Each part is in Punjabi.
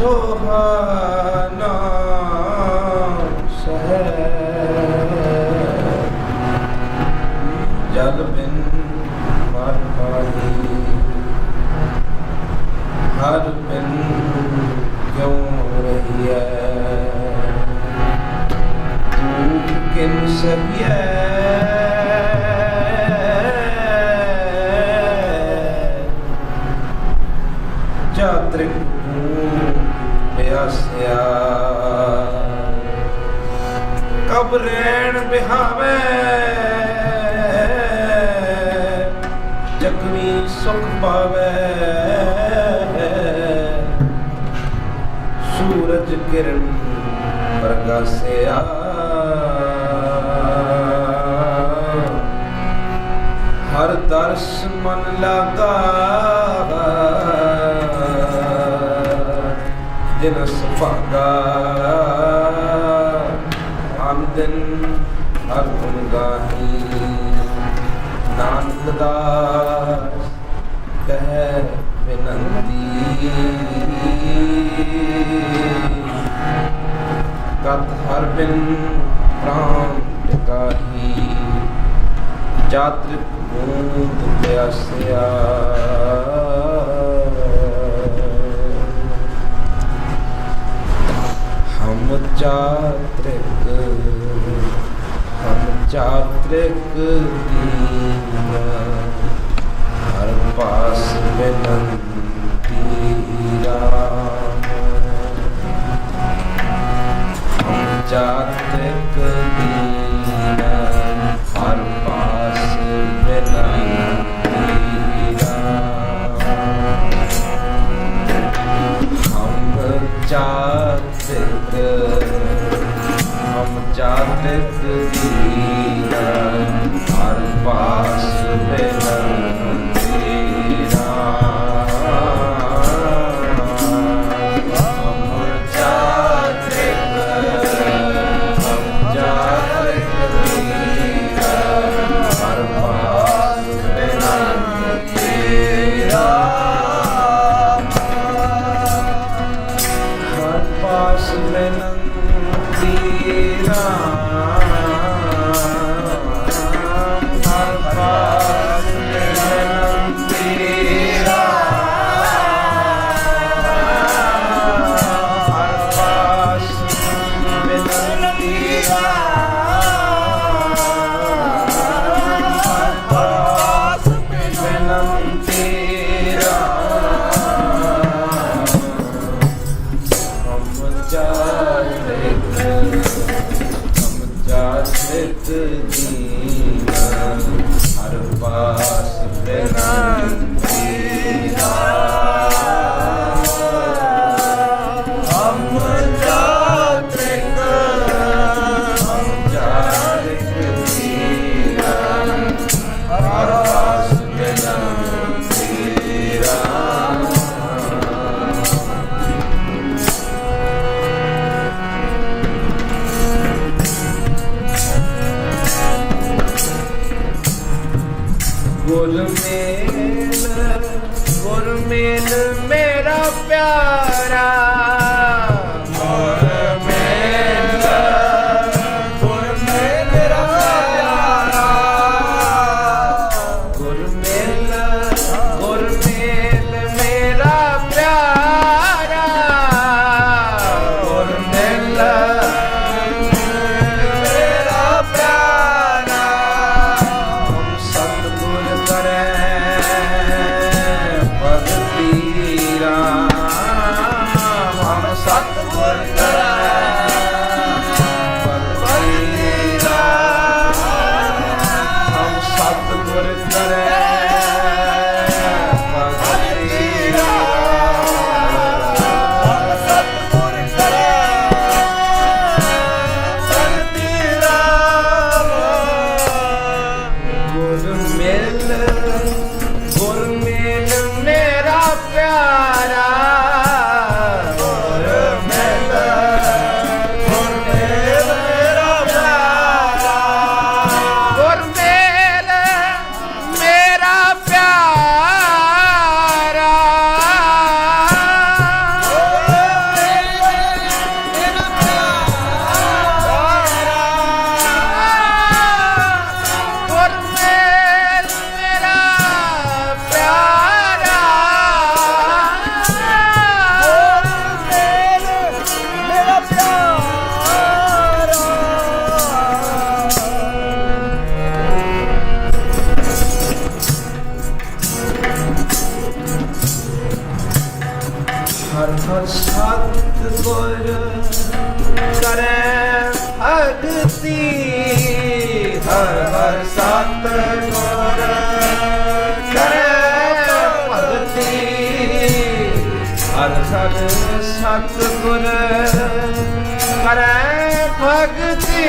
সোহা ਰੈਣ ਬਿਹਾਵੇ ਸੁਖ ਪਾਵੇ। ਸੂਰਜ ਕਿਰਨ ਪ੍ਰਗਾਸਿਆ ਹਰ ਦਰਸ ਮਨ ਲਾਗਾ। ਦਿਨ ਸੁਭਾਗਾ। ਆਮਦਨ ਗਾਹੀ ਨਾਨਕ ਦਾਸ ਕਹਿ ਬਿਨੰਤੀ। ਕਤ ਹਰ ਬਿਨ ਪ੍ਰਾਨ ਟਿਕਾਹੀ, ਜਾਤ੍ਰਿਕ ਬੂੰਦ ਪਿਆਸਿਆ। ਹਮ ਜਾਤ੍ਰਿਕ ਹਮ ਦੀਨ ਹਰ ਪਾਸ ਬਿਨੰਤੀ ਰਾਮ। ਹਮ ਦੀਨ। ਹਰ ਸਰ ਸਤਗੁਰ ਕਰੈ ਭਗਤੀ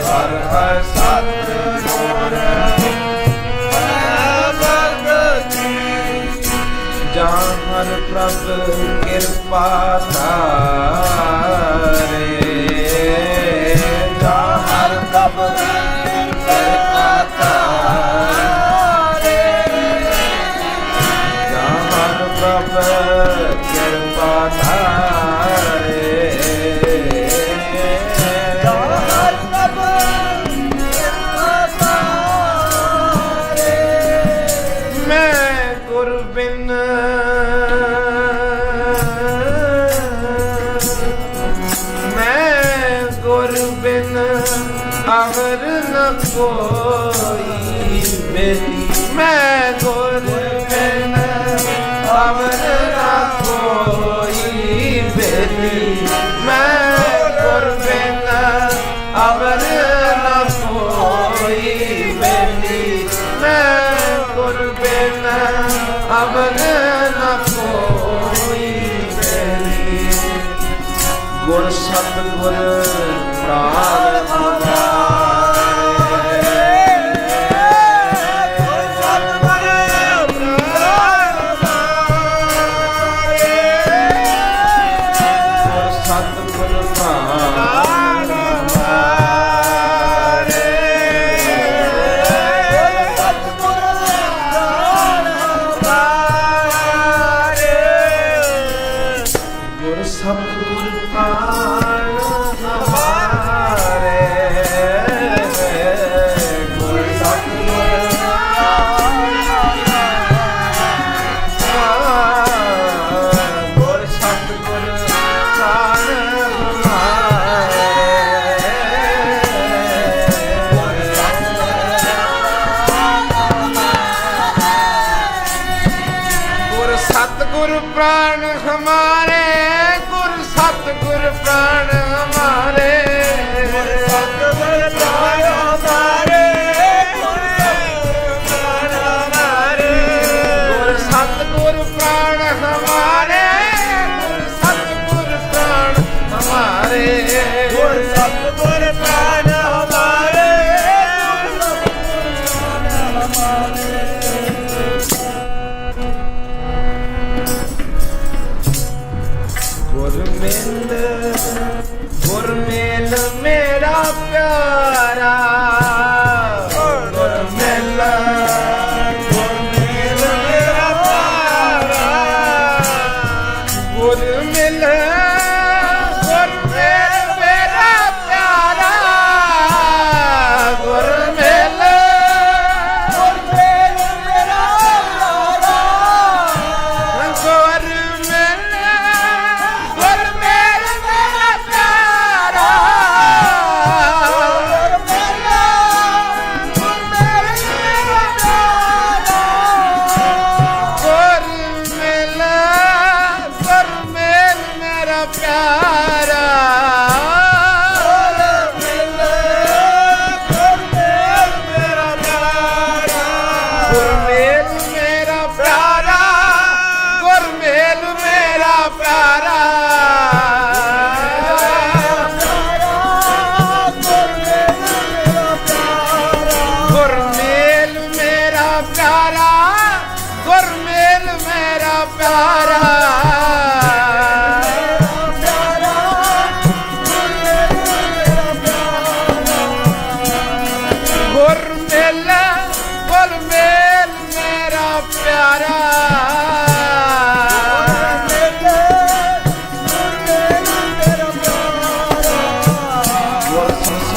ਹਰ ਹਰ ਸਤਗੁਰ ਜਾਂ ਹਰ ਪ੍ਰਭ ਕਿਰਪਾ ਕਰੇ ਕੋਈ ਮੇਰੀ ਮੈਂ ਗੁਰ ਬਿਨ ਅਮਰ ਨਾ ਕੋਈ ਮੇਰੀ ਮੈਂ ਗੁਰ ਬਿਨ ਅਮਰ ਨਾ ਕੋਈ ਮੇਰੀ ਮੈਂ ਗੁਰ ਬਿਨ ਅਮਰ ਨਾ ਕੋਈ ਮੇਰੀ ਗੁਰ ਸਤਿਗੁਰ ਪ੍ਰਾਨ ਅਮਰ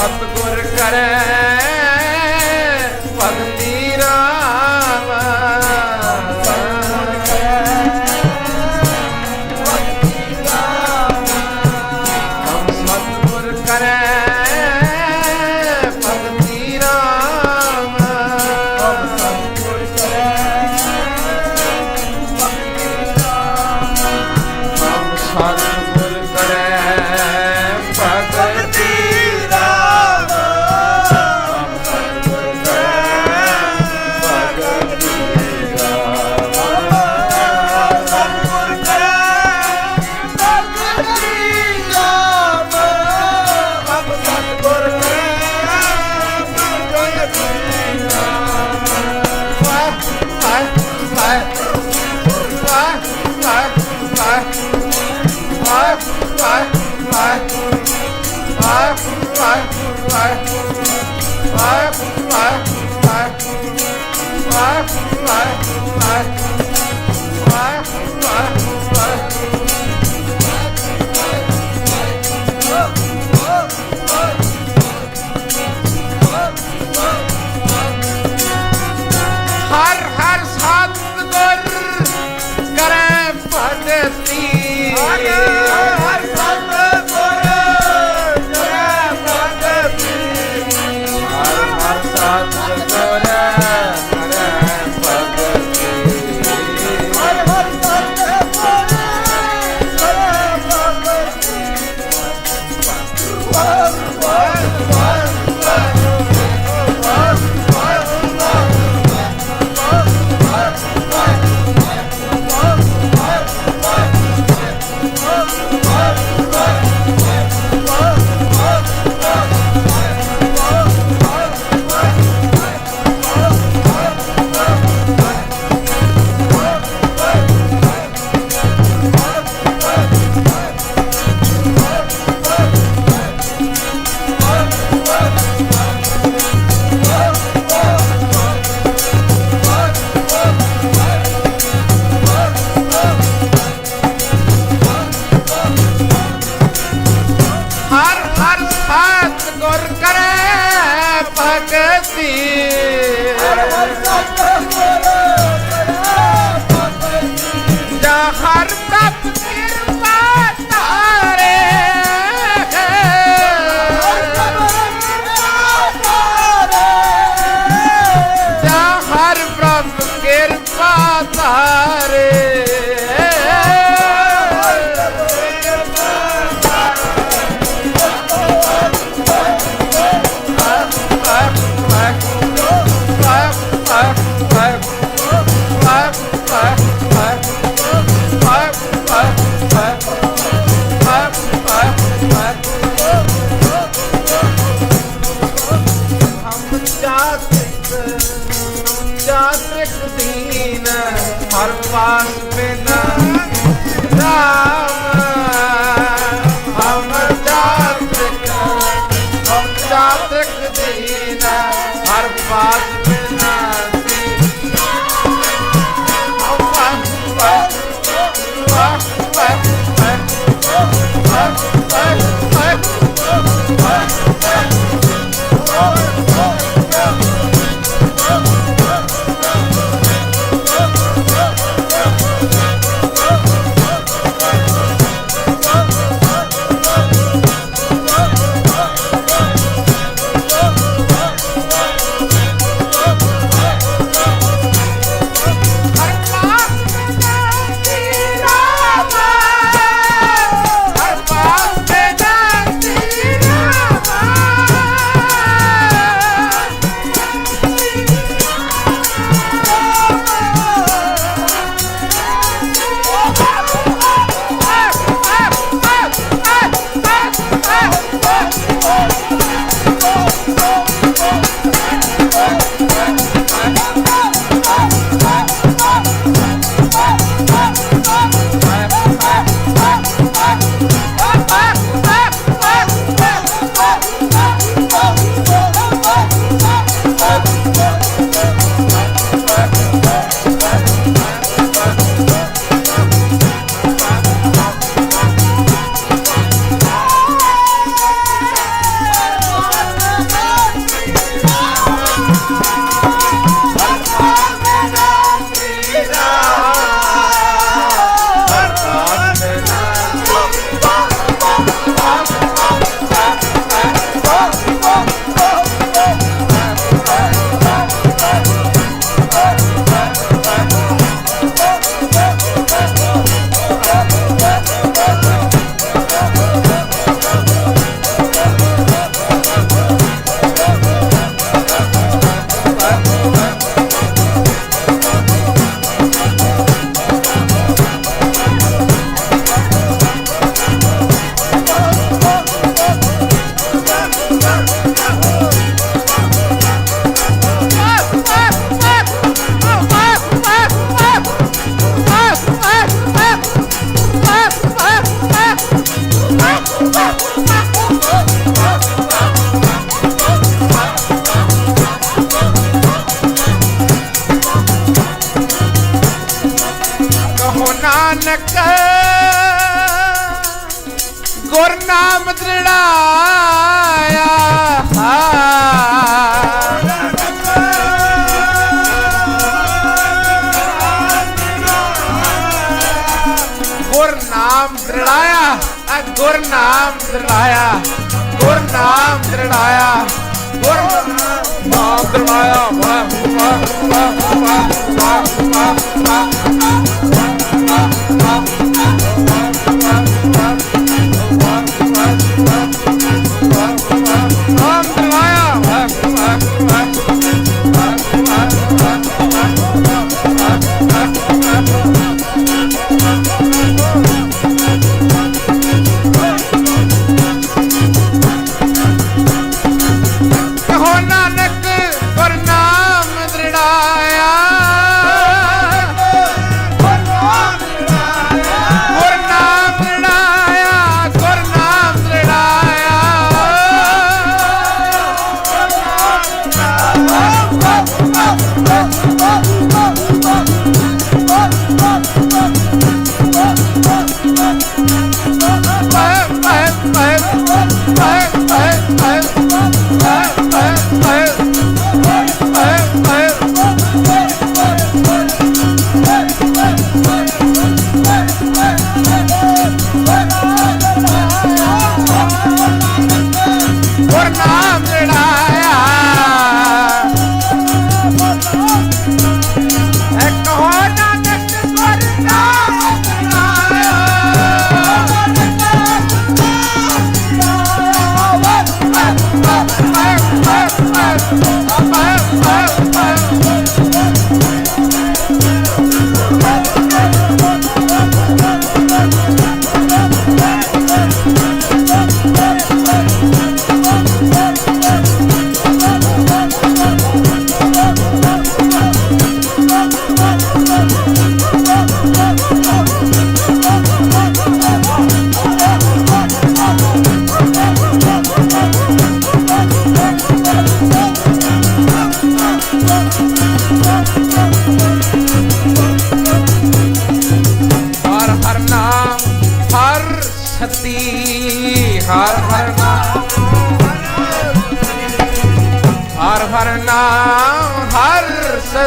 सतगुर करे 来。বাঁচবে না। ਗੁਰ ਨਾਮ ਦ੍ਰਿੜਾਇਆ ਗੁਰ ਨਾਮ ਦ੍ਰਿੜਾਇਆ ਗੁਰ ਨਾਮ ਦ੍ਰਿੜਾਇਆ ਵਾਹ ਵਾਹ ਵਾਹ ਵਾਹ ਵਾਹ ਵਾਹ।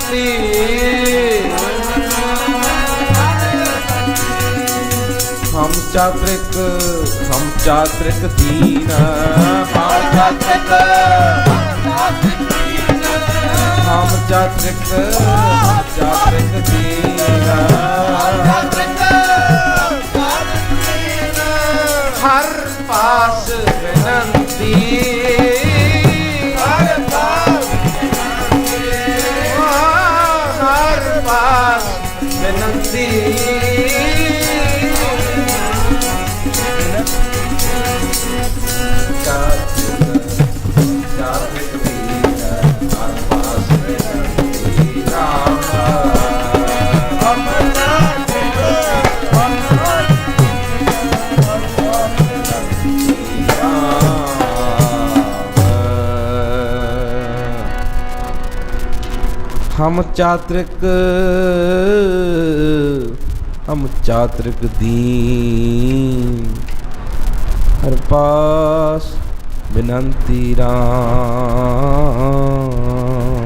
ਸਤੀ ਹਮ ਚਾਤ੍ਰਿਕ ਹਮ ਚਾਤ੍ਰਿਕ ਦੀਨ। ਹਮ ਚਾਤ੍ਰਿਕ ਹਮ ਚਾਤ੍ਰਿਕ ਹਮ ਚਾਤ੍ਰਿਕ ਦੀਨ। ਹਰ ਪਾਸ ਹਮ ਚਾਤ੍ਰਿਕ ਹਮ ਚਾਤ੍ਰਿਕ ਦੀਨ। ਹਰ ਪਾਸ ਬਿਨੰਤੀ ਰਾਮ।